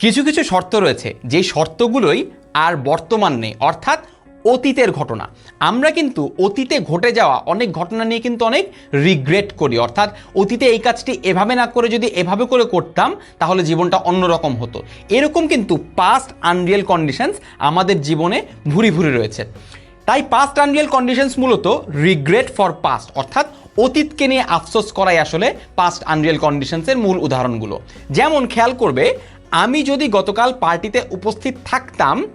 কিছু কিছু শর্ত রয়েছে যে শর্তগুলোই আর বর্তমান নেই, অর্থাৎ অতীতের ঘটনা। আমরা কিন্তু অতীতে ঘটে যাওয়া অনেক ঘটনা নিয়ে কিন্তু অনেক রিগ্রেট করি, অর্থাৎ অতীতে এই কাজটি এভাবে না করে যদি এভাবে করে করতাম, তাহলে জীবনটা অন্যরকম হতো। এরকম কিন্তু পাস্ট আনরিয়েল কন্ডিশনস আমাদের জীবনে ভুরি ভুরি রয়েছে। তাই পাস্ট আনরিয়েল কন্ডিশনস মূলত রিগ্রেট ফর পাস্ট অর্থাৎ অতীতকে নিয়ে আফসোস করাই আসলে পাস্ট আনরিয়েল কন্ডিশনসের মূল উদাহরণগুলো। যেমন খেয়াল করবে আমি যদি গতকাল পার্টিতে উপস্থিত থাকতাম,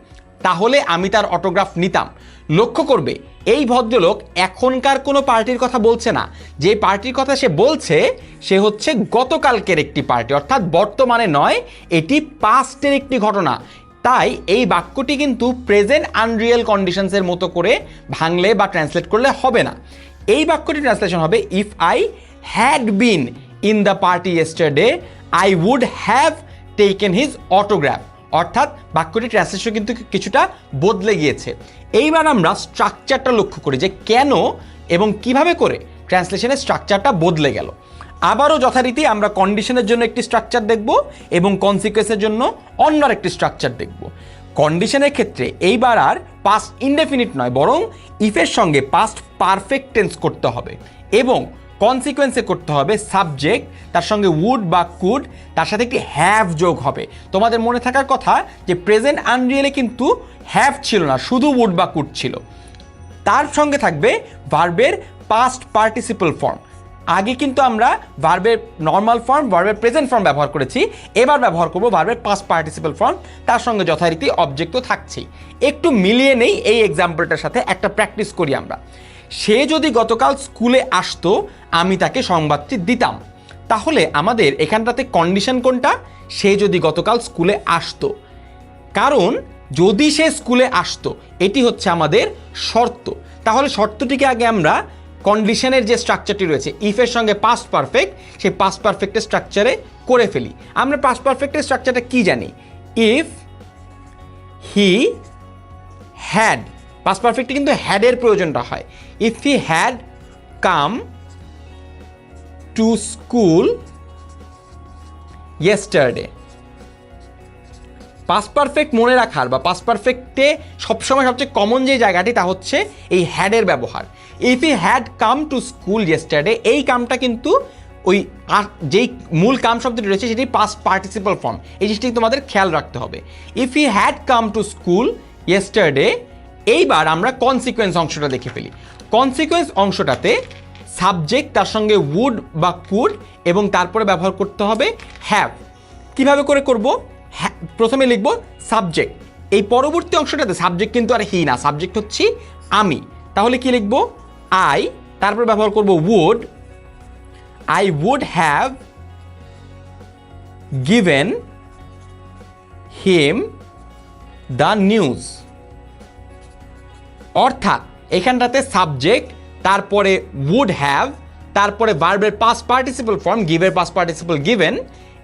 তাহলে আমি তার অটোগ্রাফ নিতাম। লক্ষ্য করবে, এই ভদ্রলোক এখনকার কোনো পার্টির কথা বলছে না। যে পার্টির কথা সে বলছে, সে হচ্ছে গতকালকের একটি পার্টি, অর্থাৎ বর্তমানে নয়, এটি পাস্টের একটি ঘটনা। তাই এই বাক্যটি কিন্তু প্রেজেন্ট আনরিয়েল কন্ডিশনসের মতো করে ভাঙলে বা ট্রান্সলেট করলে হবে না। এই বাক্যটি ট্রান্সলেশন হবে if I had been in the party yesterday I would have taken his autograph অর্থাৎ বাক্যটি ট্রান্সলেশন কিন্তু কিছুটা বদলে গিয়েছে। এইবার আমরা স্ট্রাকচারটা লক্ষ্য করি যে কেন এবং কীভাবে করে ট্রান্সলেশনের স্ট্রাকচারটা বদলে গেল। আবারও যথারীতি আমরা কন্ডিশনের জন্য একটি স্ট্রাকচার দেখব এবং কনসিকুয়েন্সের জন্য অন্য একটি স্ট্রাকচার দেখব। কন্ডিশনের ক্ষেত্রে এইবার আর পাস্ট ইনডেফিনিট নয়, বরং ইফের সঙ্গে পাস্ট পারফেক্ট টেন্স করতে হবে। এবং কনসিকোয়েন্সে করতে হবে সাবজেক্ট তার সঙ্গে উড বা কুড তার সাথে একটি হ্যাভ যোগ হবে। তোমাদের মনে থাকার কথা যে প্রেজেন্ট আনরিয়েলে কিন্তু হ্যাভ ছিল না, শুধু উড বা কুড ছিল। তার সঙ্গে থাকবে ভার্বের পাস্ট পার্টিসিপল ফর্ম আগে কিন্তু আমরা ভার্বের নর্মাল ফর্ম ভার্বের প্রেজেন্ট ফর্ম ব্যবহার করেছি, এবার ব্যবহার করব ভার্বের পাস্ট পার্টিসিপল ফর্ম তার সঙ্গে যথারীতি অবজেক্ট তো থাকছেই। একটু মিলিয়ে নেই এই এক্সাম্পলটার সাথে, একটা প্র্যাকটিস করি আমরা। সে যদি গতকাল স্কুলে আসতো, আমি তাকে সংবাদটি দিতাম। তাহলে আমাদের এখানটাতে কন্ডিশন কোনটা? সে যদি গতকাল স্কুলে আসতো। কারণ, যদি সে স্কুলে আসতো, এটি হচ্ছে আমাদের শর্ত। তাহলে শর্তটিকে আগে আমরা কন্ডিশনের যে স্ট্রাকচারটি রয়েছে ইফের সঙ্গে পাস্ট পারফেক্ট সেই পাস্ট পারফেক্টের স্ট্রাকচারে করে ফেলি। আমরা পাস্ট পারফেক্টের স্ট্রাকচারটা কি জানি? ইফ হি হ্যাড পাস্ট পারফেক্টে কিন্তু হ্যাডের প্রয়োজনটা হয়। If he had come to school yesterday past perfect মনে রাখার বা পাস পারফেক্টে সবসময় সবচেয়ে কমন যে জায়গাটি, তা হচ্ছে এই হ্যাডের ব্যবহার। If he had come to school yesterday এই কামটা কিন্তু ওই যেই মূল কাম শব্দটি রয়েছে, সেটি পাস্ট পার্টিসিপাল ফর্ম এই জিনিসটি তোমাদের খেয়াল রাখতে হবে। If he had come to school yesterday এইবার আমরা কনসিকোয়েন্স অংশটা দেখে ফেলি। কনসিকোয়েন্স অংশটাতে সাবজেক্ট তার সঙ্গে উড বা কুড এবং তারপরে ব্যবহার করতে হবে হ্যাভ কীভাবে করে করব? প্রথমে লিখব সাবজেক্ট এই পরবর্তী অংশটাতে সাবজেক্ট কিন্তু আর হি না সাবজেক্ট হচ্ছে আমি। তাহলে কি লিখব? আই তারপরে ব্যবহার করব would I would have given him the news অর্থাৎ এখানটাতে সাবজেক্ট তারপরে উড হ্যাভ তারপরে ভার্বের পাস পার্টিসিপল ফর্ম গিভের পাস পার্টিসিপল গিভেন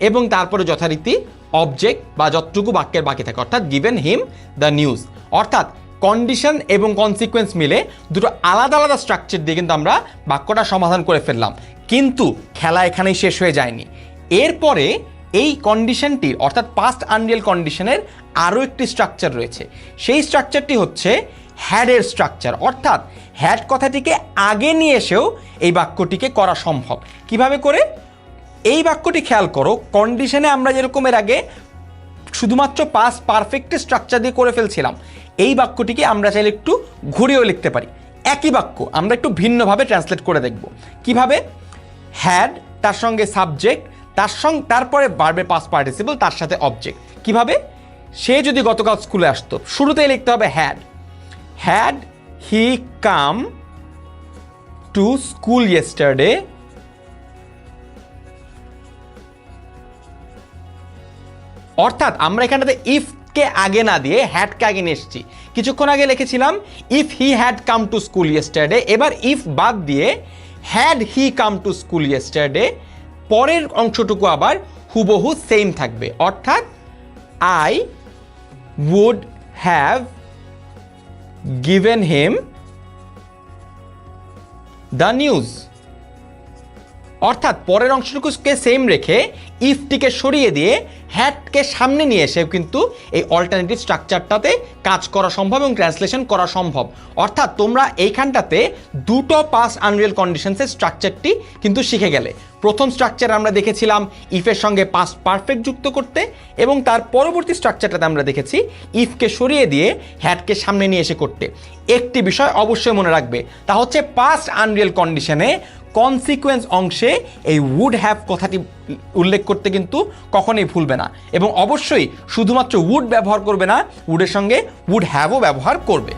এবং তারপরে যথারীতি অবজেক্ট বা যতটুকু বাক্যের বাকি থাকে, অর্থাৎ গিভেন হিম দ্য নিউজ অর্থাৎ কন্ডিশন এবং কনসিকোয়েন্স মিলে দুটো আলাদা আলাদা স্ট্রাকচার দিয়ে কিন্তু আমরা বাক্যটা সমাধান করে ফেললাম। কিন্তু খেলা এখানেই শেষ হয়ে যায়নি। এরপরে এই কন্ডিশনটির অর্থাৎ পাস্ট আনরিয়েল কন্ডিশনের আরও একটি স্ট্রাকচার রয়েছে। সেই স্ট্রাকচারটি হচ্ছে হ্যাডের স্ট্রাকচার অর্থাৎ হ্যাড কথাটিকে আগে নিয়ে এসেও এই বাক্যটিকে করা সম্ভব। কীভাবে করে? এই বাক্যটি খেয়াল করো কন্ডিশনে আমরা যেরকম এর আগে শুধুমাত্র পাস পারফেক্ট স্ট্রাকচার দিয়ে করে ফেলছিলাম, এই বাক্যটিকে আমরা চাইলে একটু ঘুরিয়েও লিখতে পারি। একই বাক্য, আমরা একটু ভিন্নভাবে ট্রান্সলেট করে দেখব। কীভাবে? হ্যাড, তার সঙ্গে সাবজেক্ট তার সঙ্গে তারপরে বাড়বে পাস পার্টিসিপল তার সাথে অবজেক্ট কীভাবে? সে যদি গতকাল স্কুলে আসতো, শুরুতেই লিখতে হবে had. Had he come to school yesterday অর্থাৎ আমরা এখানটাতে ইফকে আগে না দিয়ে হ্যাডকে আগে নিয়ে এসেছি। কিছুক্ষণ আগে লিখেছিলাম if he had come to school yesterday এবার ইফ বাদ দিয়ে had he come to school yesterday পরের অংশটুকু আবার হুবহু সেম থাকবে। অর্থাৎ I would have given him the news অর্থাৎ পরের অংশটুকুকে সেম রেখে ইফটিকে সরিয়ে দিয়ে হ্যাটকে সামনে নিয়ে এসে কিন্তু এই অল্টারনেটিভ স্ট্রাকচারটাতে কাজ করা সম্ভব এবং ট্রান্সলেশন করা সম্ভব। অর্থাৎ তোমরা এইখানটাতে দুটো পাস আনরিয়েল কন্ডিশনসের স্ট্রাকচারটি কিন্তু শিখে গেলে। প্রথম স্ট্রাকচার আমরা দেখেছিলাম ইফের সঙ্গে পাস পারফেক্ট যুক্ত করতে এবং তার পরবর্তী স্ট্রাকচারটাতে আমরা দেখেছি ইফকে সরিয়ে দিয়ে হ্যাটকে সামনে নিয়ে এসে করতে। একটি বিষয় অবশ্যই মনে রাখবে, তা হচ্ছে পাস্ট আনরিয়েল কন্ডিশনে কনসিকুয়েন্স অংশে এই উড হ্যাভ কথাটি উল্লেখ করতে কিন্তু কখনোই ভুলবে না এবং অবশ্যই শুধুমাত্র উড ব্যবহার করবে না উডের সঙ্গে উড হ্যাভও ব্যবহার করবে।